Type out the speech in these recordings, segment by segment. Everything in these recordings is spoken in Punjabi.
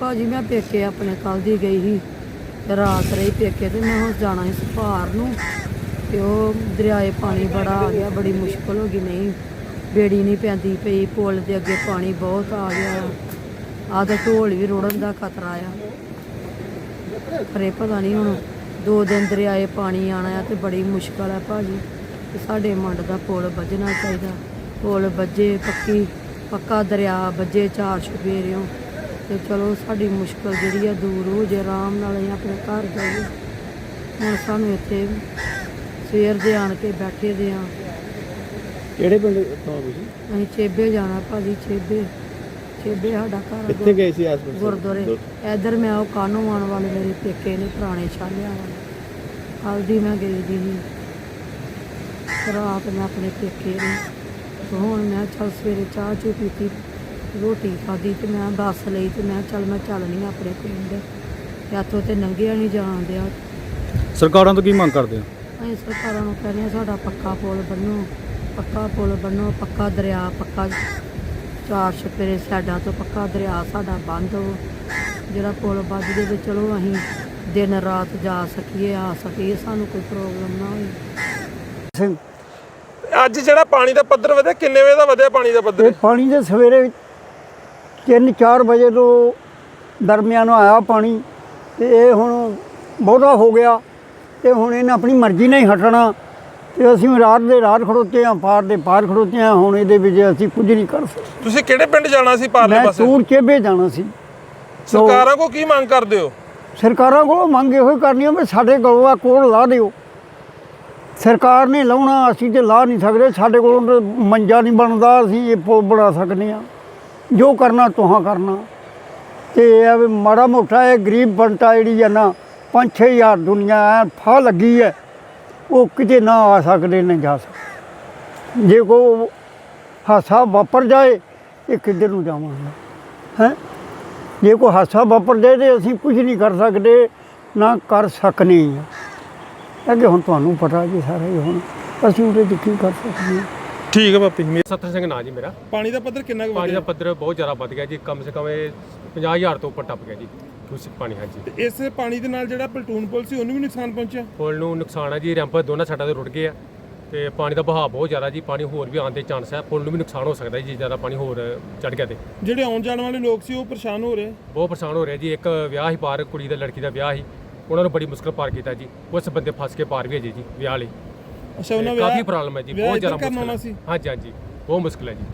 ਭਾਜੀ ਮੈਂ ਪੇਕੇ ਆਪਣੇ ਕੱਲ ਦੀ ਗਈ ਸੀ ਰਾਤ ਰਹੀ ਪੇਕੇ ਤੇ ਮੈਂ ਹੁਣ ਜਾਣਾ ਸੀ ਭਾਰ ਨੂੰ। ਤੇ ਉਹ ਦਰਿਆਏ ਪਾਣੀ ਬੜਾ ਆ ਗਿਆ, ਬੜੀ ਮੁਸ਼ਕਲ ਹੋ ਗਈ, ਨਹੀਂ, ਬੇੜੀ ਨਹੀਂ ਪੈਂਦੀ ਪਈ, ਪੁਲ ਦੇ ਅੱਗੇ ਪਾਣੀ ਬਹੁਤ ਆ ਗਿਆ। ਆਹ ਤਾਂ ਢੋਲ ਵੀ ਰੋੜਨ ਦਾ ਖਤਰਾ ਆ। ਪਰੇ ਪਤਾ ਨਹੀਂ ਹੁਣ ਦੋ ਦਿਨ ਦਰਿਆਏ ਪਾਣੀ ਆਣਾ ਆ ਤੇ ਬੜੀ ਮੁਸ਼ਕਲ ਆ ਭਾਜੀ। ਸਾਡੇ ਮੰਡ ਦਾ ਪੁਲ ਵੱਜਣਾ ਚਾਹੀਦਾ। ਪੁਲ ਵੱਜੇ ਪੱਕੀ, ਪੱਕਾ ਦਰਿਆ ਵੱਜੇ ਚਾਰ ਛੁਪੇਰਿਓ ਤੇ ਚਲੋ ਸਾਡੀ ਮੁਸ਼ਕਲ ਜਿਹੜੀ ਆ ਦੂਰ ਹੋ ਜੇ ਆਰਾਮ ਨਾਲ ਅਸੀਂ ਆਪਣੇ ਘਰ ਜਾਈਏ। ਹੁਣ ਸਾਨੂੰ ਇੱਥੇ ਸਵੇਰ ਦੇ ਆਣ ਕੇ ਬੈਠੇ ਦੇ ਆ। ਕਿਹੜੇ ਪਿੰਡ ਤੋਂ ਤੁਸੀਂ? ਅਸੀਂ ਚੇਬੇ ਜਾਣਾ ਭਾਜੀ ਚੇਬੇ। ਚੇਬੇ ਸਾਡਾ ਘਰ ਆ ਕਿੱਥੇ ਗਏ ਸੀ ਆਸ-ਪਾਸ ਗੁਰਦੁਆਰੇ। ਇਧਰ ਮੈਂ ਉਹ ਕਾਨੂੰ ਆਉਣ ਵਾਲੇ ਮੇਰੇ ਪੇਕੇ ਨੇ ਪੁਰਾਣੇ ਛਾਲਿਆਂ ਵਾਲੇ। ਹਲਦੀ ਮੈਂ ਗਈ ਦੀ ਸੀ। ਰਾਤ ਮੈਂ ਆਪਣੇ ਪੇਕੇ ਨੇ। ਹੁਣ ਮੈਂ ਚੱਲ ਸਵੇਰੇ ਚਾਹ ਚੂ ਪੀਤੀ। ਰੋਟੀ ਖਾਧੀ ਤੇ ਮੈਂ ਬੱਸ ਲਈ ਤੇ ਮੈਂ ਚੱਲ ਮੈਂ ਚੱਲਣੀ ਆਪਣੇ ਪਿੰਡ। ਤੇ ਇੱਥੋਂ ਤੇ ਨੰਗਿਆ ਨਹੀਂ ਜਾਣ ਦਿਆ। ਸਰਕਾਰਾਂ ਤੋਂ ਕੀ ਮੰਗ ਕਰਦੇ ਹੋ? ਅਸੀਂ ਸਰਕਾਰਾਂ ਨੂੰ ਕਹਿੰਦੇ ਹਾਂ ਸਾਡਾ ਪੱਕਾ ਪੁਲ ਬੰਨੋ ਪੱਕਾ ਪੁਲ ਬੰਨੋ ਪੱਕਾ ਦਰਿਆ ਪੱਕਾ ਚਾਰ ਛਪੇਰੇ ਸਾਈਡਾਂ ਤੋਂ ਪੱਕਾ ਦਰਿਆ ਸਾਡਾ ਬੰਦ ਹੋ। ਜਿਹੜਾ ਪੁਲ ਵੱਜ ਜੇ ਤੇ ਚਲੋ ਅਸੀਂ ਦਿਨ ਰਾਤ ਜਾ ਸਕੀਏ ਆ ਸਕੀਏ ਸਾਨੂੰ ਕੋਈ ਪ੍ਰੋਬਲਮ ਨਾ ਹੋਵੇ ਸਿੰਘ। ਅੱਜ ਜਿਹੜਾ ਪਾਣੀ ਦਾ ਪੱਧਰ ਵਧਿਆ ਕਿੰਨੇ ਵਜੇ ਦਾ ਵਧਿਆ ਪਾਣੀ ਦਾ ਪੱਧਰ? ਇਹ ਪਾਣੀ ਦੇ ਸਵੇਰੇ 3-4 ਵਜੇ ਤੋਂ ਦਰਮਿਆਨ ਆਇਆ ਪਾਣੀ ਤੇ ਇਹ ਹੁਣ ਬਹੁਤਾ ਹੋ ਗਿਆ ਤੇ ਹੁਣ ਇਹਨੇ ਆਪਣੀ ਮਰਜ਼ੀ ਨਾਲ ਹੀ ਹਟਣਾ ਤੇ ਅਸੀਂ ਰਾਤ ਦੇ ਰਾਤ ਖੜੋਤੇ ਹਾਂ ਪਾਰ ਦੇ ਪਾਰ ਖੜੋਤੇ ਹਾਂ ਹੁਣ ਇਹਦੇ ਵਿੱਚ ਅਸੀਂ ਕੁਝ ਨਹੀਂ ਕਰ ਸਕਦੇ। ਤੁਸੀਂ ਕਿਹੜੇ ਪਿੰਡ ਜਾਣਾ ਸੀ ਪਾਰਲੇ ਮੈਂ ਪਾਸੇ? ਟੂਰ ਚੇਬੇ ਜਾਣਾ ਸੀ। ਸਰਕਾਰਾਂ ਕੋ ਕੀ ਮੰਗ ਕਰਦੇ ਹੋ? ਸਰਕਾਰਾਂ ਕੋਲੋਂ ਮੰਗ ਇਹੋ ਹੀ ਕਰਨੀ ਆ ਵੀ ਸਾਡੇ ਕੋਲੋਂ ਆ ਕੋਲ ਲਾ ਦਿਓ। ਸਰਕਾਰ ਨੇ ਲਾਉਣਾ ਅਸੀਂ ਤੇ ਲਾ ਨਹੀਂ ਸਕਦੇ ਸਾਡੇ ਕੋਲੋਂ ਮੰਜਾ ਨਹੀਂ ਬਣਦਾ ਅਸੀਂ ਇਹ ਪੁਲ ਬਣਾ ਸਕਦੇ ਆ ਜੋ ਕਰਨਾ, ਤੁਹਾਂ ਕਰਨਾ। ਤੇ ਇਹ ਆ ਵੀ ਮਾੜਾ ਮੋਟਾ ਇਹ ਗਰੀਬ ਬੰਟਾ ਜਿਹੜੀ ਆ ਨਾ 5-6000 ਦੁਨੀਆ ਐ ਫਾ ਲੱਗੀ ਹੈ ਉਹ ਕਿਤੇ ਨਾ ਆ ਸਕਦੇ, ਨਾ ਜਾ ਸਕਦੇ। ਜੇ ਕੋ ਹਾਸਾ ਵਾਪਰ ਜਾਏ, ਇਹ ਕਿੱਧਰ ਨੂੰ ਜਾਵਾਂਗੇ? ਹੈ? ਜੇ ਕੋਈ ਹਾਸਾ ਵਾਪਰ ਜਾਏ ਤੇ ਅਸੀਂ ਕੁਝ ਨਹੀਂ ਕਰ ਸਕਦੇ, ਨਾ ਕਰ ਸਕਨੇ ਹਾਂ ਅੱਗੇ ਹੁਣ ਤੁਹਾਨੂੰ ਪਤਾ ਜੀ ਸਾਰਾ ਹੀ ਹੁਣ, ਅਸੀਂ ਉਹਦੇ 'ਚ ਕੀ ਕਰ ਸਕਦੇ ਹਾਂ ਠੀਕ ਹੈ ਪਾਪੀ ਸਤਰ ਸਿੰਘ ਨਾਂ ਜੀ ਮੇਰਾ। ਪਾਣੀ ਦਾ ਪੱਧਰ ਕਿੰਨਾ ਕੁ ਪਾਣੀ ਦਾ ਪੱਧਰ ਬਹੁਤ ਜ਼ਿਆਦਾ ਵੱਧ ਗਿਆ ਜੀ ਕਮ ਸੇ ਕਮ ਇਹ 50000 ਤੋਂ ਉੱਪਰ ਟੱਪ ਗਿਆ ਜੀ ਦੂਸ਼ਿਤ ਪਾਣੀ ਹਾਂਜੀ। ਇਸ ਪਾਣੀ ਦੇ ਨਾਲ ਜਿਹੜਾ ਪਲਟੂਨ ਪੁਲ ਸੀ ਉਹਨੂੰ ਵੀ ਨੁਕਸਾਨ ਪਹੁੰਚਿਆ? ਪੁਲ ਨੂੰ ਨੁਕਸਾਨ ਹੈ ਜੀ ਰੈਂਪ ਦੋਨਾਂ ਸਾਈਡਾਂ ਤੇ ਰੁੜ ਗਏ ਆ ਤੇ ਪਾਣੀ ਦਾ ਵਹਾਅ ਬਹੁਤ ਜ਼ਿਆਦਾ ਜੀ ਪਾਣੀ ਹੋਰ ਵੀ ਆਉਣ ਦੇ ਚਾਂਸ ਹੈ ਪੁਲ ਨੂੰ ਵੀ ਨੁਕਸਾਨ ਹੋ ਸਕਦਾ ਜੀ ਜੇ ਜ਼ਿਆਦਾ ਪਾਣੀ ਹੋਰ ਚੜ ਗਿਆ ਤੇ। ਜਿਹੜੇ ਆਉਣ ਜਾਣ ਵਾਲੇ ਲੋਕ ਸੀ ਉਹ ਪਰੇਸ਼ਾਨ ਹੋ ਰਹੇ? ਬਹੁਤ ਪਰੇਸ਼ਾਨ ਹੋ ਰਿਹਾ ਜੀ ਇੱਕ ਵਿਆਹ ਹੀ ਪਾਰ ਕੁੜੀ ਦਾ ਲੜਕੀ ਦਾ ਵਿਆਹ ਸੀ ਉਹਨਾਂ ਨੂੰ ਬੜੀ ਮੁਸ਼ਕਲ ਪਾਰ ਕੀਤਾ ਜੀ ਉਸ ਬੰਦੇ ਫਸ ਕੇ ਪਾਰ ਵੀ ਹੈ ਜੀ ਜੀ ਵਿਆਹ ਲਈ। ਅੱਛਾ ਉਹਨਾਂ ਤੇ ਕਾਫੀ ਪ੍ਰੋਬਲਮ ਹੈ ਜੀ ਵਿਆਹ ਬਹੁਤ ਜ਼ਿਆਦਾ ਮੁਸ਼ਕਲ ਹਾਂਜੀ ਹਾਂਜੀ ਬਹੁਤ ਮੁਸ਼ਕਲ ਹੈ ਜੀ।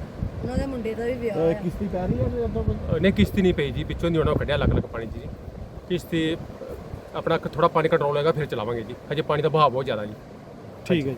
ਉਹਨਾਂ ਦੇ ਮੁੰਡੇ ਦਾ ਵੀ ਵਿਆਹ ਹੈ ਕਿਸ਼ਤੀ ਕਰ ਰਹੀ ਹੈ ਅ, ਨਹੀਂ ਕਿਸ਼ਤੀ ਨਹੀਂ ਪਈ ਜੀ ਪਿੱਛੋਂ ਦੀ ਉਹਨਾਂ ਨੂੰ ਕੱਢਿਆ ਲੱਗ ਲੱਗ ਪਾਣੀ ਜੀ। ਕਿਸ਼ਤੀ ਆਪਣਾ ਥੋੜਾ ਪਾਣੀ ਕੰਟਰੋਲ ਹੋਏਗਾ ਫਿਰ ਚਲਾਵਾਂਗੇ ਜੀ। ਹਜੇ ਪਾਣੀ ਦਾ ਵਹਾਅ ਬਹੁਤ ਜ਼ਿਆਦਾ ਜੀ। ਠੀਕ ਹੈ ਜੀ।